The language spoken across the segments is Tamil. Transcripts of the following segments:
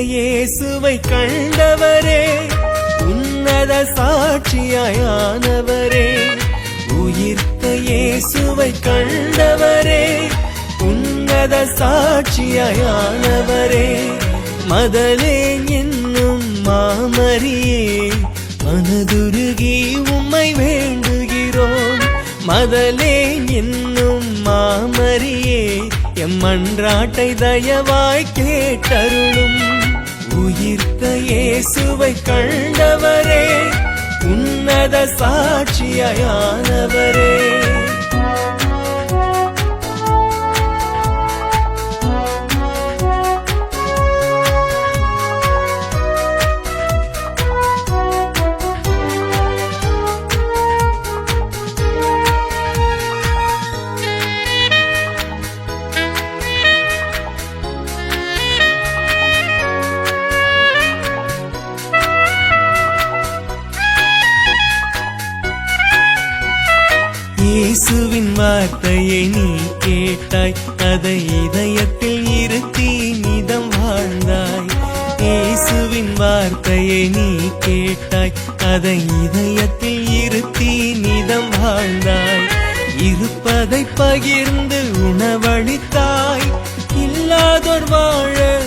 இயேசுவை கண்டவரே உன்னத சாட்சியானவரே உயிர்த்த இயேசுவை கண்டவரே உன்னத சாட்சியானவரே மதலே என்னும் மாமரியே மனதுருகி உம்மை வேண்டுகிறோம். மதலே என்னும் மாமரியே எம் மன்றாட்டை தயவாய் கேட்டருளும். உயிர்த்த இயேசுவை கண்டவரே உன்னத சாட்சியானவர். இயேசுவின் வார்த்தையை நீ கேட்டாய். அதை இதயத்தில் இருத்தி நிதம் வாழ்ந்தாய். இயேசுவின் வார்த்தையை நீ கேட்டாய். அதை இதயத்தில் இருத்தி நிதம் வாழ்ந்தாய். இருப்பதை பகிர்ந்து உணவளித்தாய். இல்லாதோர் வாழ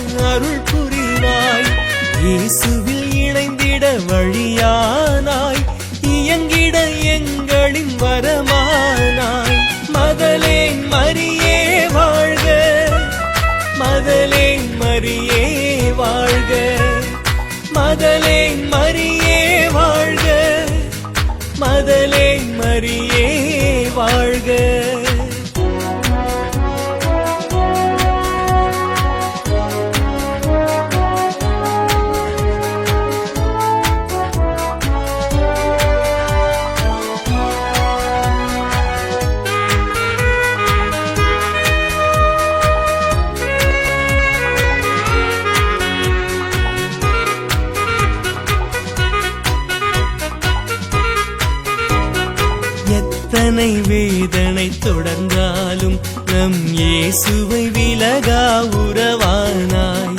மரியே வாழ்க. மதலே மரியே வாழ்க. மதலே மரியே எத்தனை வேதனை தொடர்ந்தாலும் நம் இயேசுவை விலகா உறவானாய்.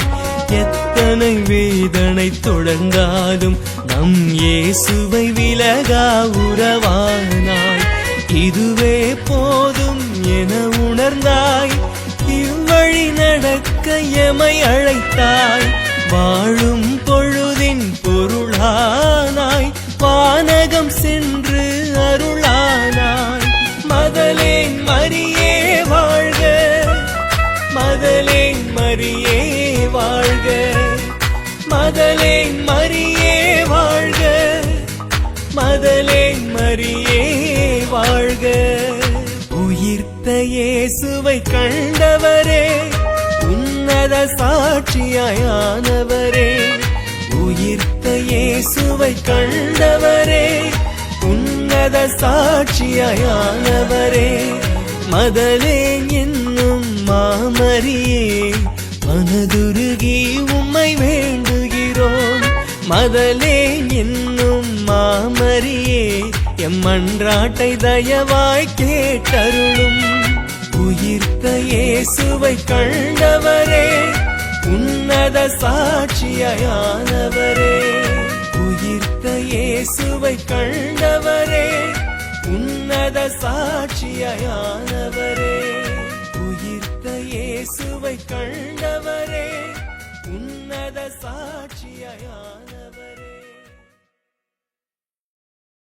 எத்தனை வேதனை தொடர்ந்தாலும் நம் இயேசுவை விலகா உறவானாய். இதுவே போதும் என உணர்ந்தாய். இவ்வழி நடக்க எமை அழைத்தாய். வாழும் மதலே மரியே வாழ்க. மதலே மரியே வாழ்க. மதலே மரியே வாழ்க. உயிர்த்த இயேசுவை கண்டவரே உன்னத சாட்சியானவரே உயிர்த்த இயேசுவை கண்டவரே உன்னத சாட்சியானவரே மதலே என் தாமரியே மனதுருகி உம்மை வேண்டுகிறோம். மதலே என்னும் மாமரியே எம்மன்றாட்டை தயவாய் கேட்டருளும். உயிர்த்த இயேசுவை கண்டவரே உன்னத சாட்சியானவரே. உயிர்த்த இயேசுவை கண்டவரே உன்னத சாட்சியானவரே. இயேசுவை கண்டவரே உன்னத சாட்சியானவரே